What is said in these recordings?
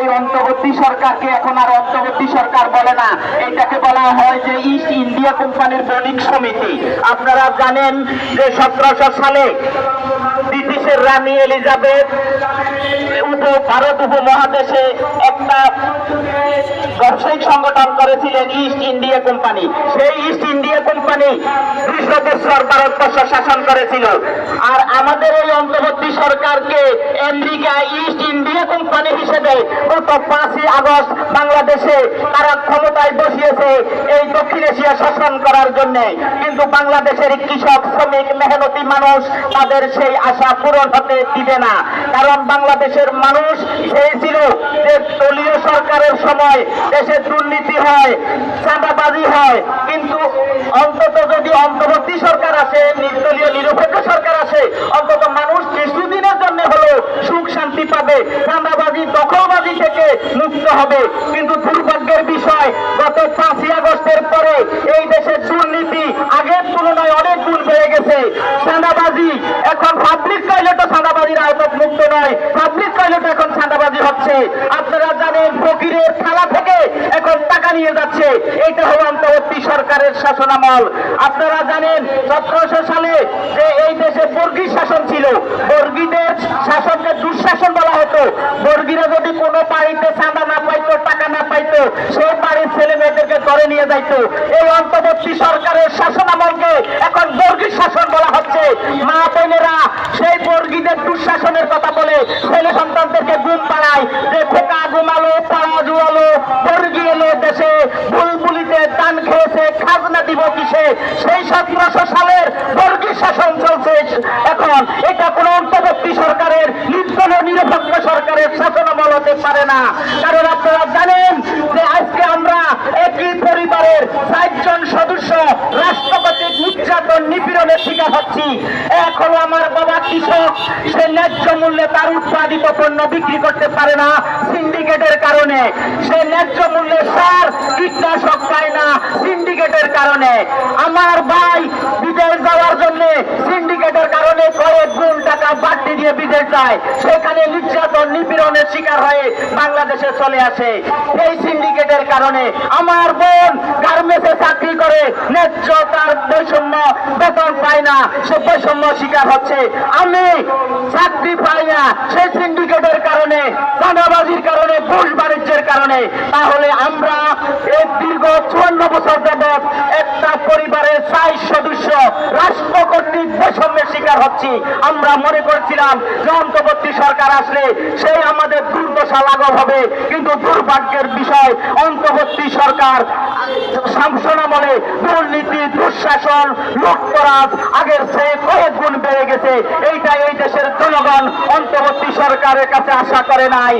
এই অন্তর্বর্তী সরকারকে এখন আর অন্তর্বর্তী সরকার বলে না। এটাকে বলা হয় যে ইস্ট ইন্ডিয়া কোম্পানির বণিক সমিতি আপনারা জানেন যে সতেরোশো সালে ব্রিটিশের রানী এলিজাবেথ ভারত উপমহাদেশে একটা ব্যবসায়িক সংগঠন করেছিলেন ইস্ট ইন্ডিয়া কোম্পানি সেই ইস্ট ইন্ডিয়া কোম্পানি দুইশো বছর ভারতবর্ষ শাসন করেছিল। আর আমাদের ওই অন্তর্বর্তী সরকারকে আমেরিকা ইস্ট ইন্ডিয়া কোম্পানি হিসেবে গত পাঁচই আগস্ট বাংলাদেশে তারা ক্ষমতায় বসিয়েছে এই দক্ষিণ এশিয়া শাসন করার জন্য। কিন্তু বাংলাদেশের কৃষক, শ্রমিক, মেহনতি মানুষ তাদের সেই আশা পূরণ হতে দিবে না। কারণ বাংলাদেশের মানুষ চেয়েছিল যে দলীয় সরকারের সময় দেশে দুর্নীতি হয়, চাঁদাবাজি হয়। কিন্তু অন্তত যদি অন্তর্বর্তী সরকার আসে, নির্দলীয়, নিরপেক্ষ সরকার আসে, অন্তত মানুষ কিছুদিনের জন্য হলেও সুখ শান্তি পাবে। চাঁদাবাজি, দখলবাজি থেকে মুক্ত হবে। কিন্তু দুর্ভাগ্যের বিষয় গত পাঁচই আগস্টের পরে এই দেশের দুর্নীতি আগের তুলনায় অনেক গুণ বেড়ে গেছে চাঁদাবাজি এখন পাবলিক টয়লেটও চাঁদাবাজির আওতায় মুক্ত নয়। পাবলিক টয়লেট এখন চাঁদাবাজি হচ্ছে। আপনারা জানেন, ফকিরের থালা থেকে এখন টাকা নিয়ে যাচ্ছে। এটা হলো অন্তর্বর্তী সরকারের শাসনামল। আপনারা জানেন, সতেরোশো সালে যে এই দেশে বর্গী শাসন ছিল, বর্গীদের শাসনকে দুঃশাসন বলা হতো। বর্গীরা যদি কোনো বাড়িতে চাঁদা না পাইতো, টাকা না পাইতো, সেই বাড়ির ছেলে মেয়েদেরকে ধরে নিয়ে যাইতো। এই অন্তর্বর্তী সরকারের শাসনামলকে এখন বর্গী শাসন বলা হচ্ছে। মা সেই সতেরোশো সালের বর্গী শাসন চলছে। এখন এটা কোন অন্তর্বর্তী সরকারের নির্দল নিরপেক্ষ সরকারের শাসনামল হতে পারে না। কারণ আপনারা জানেন যে আজকে আমরা একই পরিবারের চারজন সদস্য রাষ্ট্রপতি নির্যাতন, নিপীড়নের শিকার হচ্ছি। এক আমার বাবা কৃষক, সে ন্যায্য মূল্যে তার উৎপাদিত পণ্য বিক্রি করতে পারে না সিন্ডিকেটের কারণে। সে ন্যায্য মূল্যে সার, কীটনাশক পায় না সিন্ডিকেটের কারণে। আমার ভাই বিদেশ যাওয়ার জন্য সিন্ডিকেটের কারণে কয়েক গুণ টাকা বাড়তি দিয়ে বিদেশ যায়। সেখানে নির্যাতন, নিপীড়নের শিকার হয়ে বাংলাদেশে চলে আসে। এই সিন্ডিকেটের কারণে আমার বোন গার্মেন্টসে চাকরি করে, ন্যায্য তার বৈষম্য, বেতন পায় না, সে বৈষম্য শিকার হচ্ছে। আমি চাকরি পাই না, সেই সিন্ডিকেটের কারণে, চাঁদাবাজির কারণে, ঘুষ বাণিজ্যের কারণে। তাহলে আমরা এই দীর্ঘ চুয়ান্ন বছর যাবৎ একটা পরিবারের চার সদস্য রাষ্ট্র কর্তৃক বৈষম্যের শিকার হচ্ছি, আমরা মনে করছিলাম অন্তর্বর্তী সরকার আসলে সেই আমাদের দুর্দশা লাঘব হবে, কিন্তু দুর্ভাগ্যের বিষয় অন্তর্বর্তী সরকার সামসনামলে দুর্নীতি, দুঃশাসন, লুটতরাজ আগের চেয়ে কয়েক গুণ বেড়ে গেছে। এইটা এই দেশের জনগণ অন্তর্বর্তী সরকারের কাছে আশা করে নাই।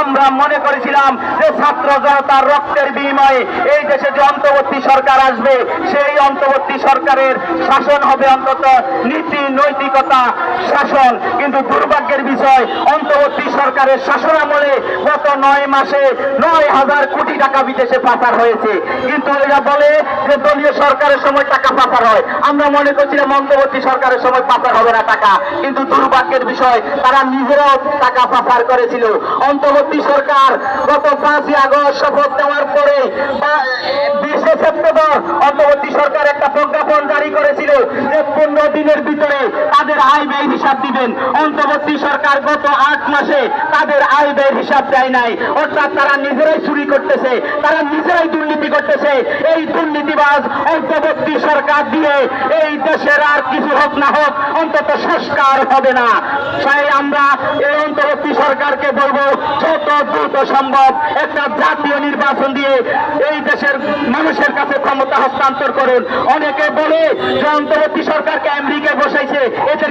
আমরা মনে করেছিলাম যে ছাত্র জনতার রক্তের বিনিময়ে এই দেশে যে অন্তর্বর্তী সরকার আসবে, সেই অন্তর্বর্তী সরকারের শাসন হবে অন্তত নীতি নৈতিকতা শাসন। কিন্তু দুর্ভাগ্যের বিষয়, অন্তর্বর্তী সরকারের শাসন আমলে গত নয় মাসে নয় হাজার কোটি টাকা বিদেশে পাচার হয়েছে। কিন্তু এরা বলে যে দলীয় সরকারের সময় টাকা পাচার হয়। আমরা মনে করছিলাম অন্তর্বর্তী সরকারের সময় পাচার হবে না টাকা। কিন্তু দুর্ভাগ্যের বিষয়, তারা নিজেরাও টাকা পাচার করেছিল। অন্তর্বর্তী সরকার গত পাঁচই আগস্ট শপথ নেওয়ার পরে বিশে সেপ্টেম্বর অন্তর্বর্তী সরকার একটা প্রজ্ঞাপন জারি করেছিল যে পনেরো দিনের ভিতরে আয় ব্যয় হিসাব দিবেন। অন্তর্বর্তী সরকার গত আট মাসে তাদের আয় ব্যয় হিসাব দেয় নাই। অর্থাৎ তারা নিজেরাই চুরি করতেছে, তারা নিজেরাই দুর্নীতি করতেছে। এই দুর্নীতিবাজ অন্তর্বর্তী সরকার দিয়ে এই দেশের আর কিছু হোক না হোক, অন্তত সংস্কার হবে না। তাই আমরা এই অন্তর্বর্তী সরকারকে বলব, যত দ্রুত সম্ভব একটা জাতীয় নির্বাচন দিয়ে এই দেশের মানুষের কাছে ক্ষমতা হস্তান্তর করুন। অনেকে বলে যে অন্তর্বর্তী সরকারকে আমেরিকায় বসাইছে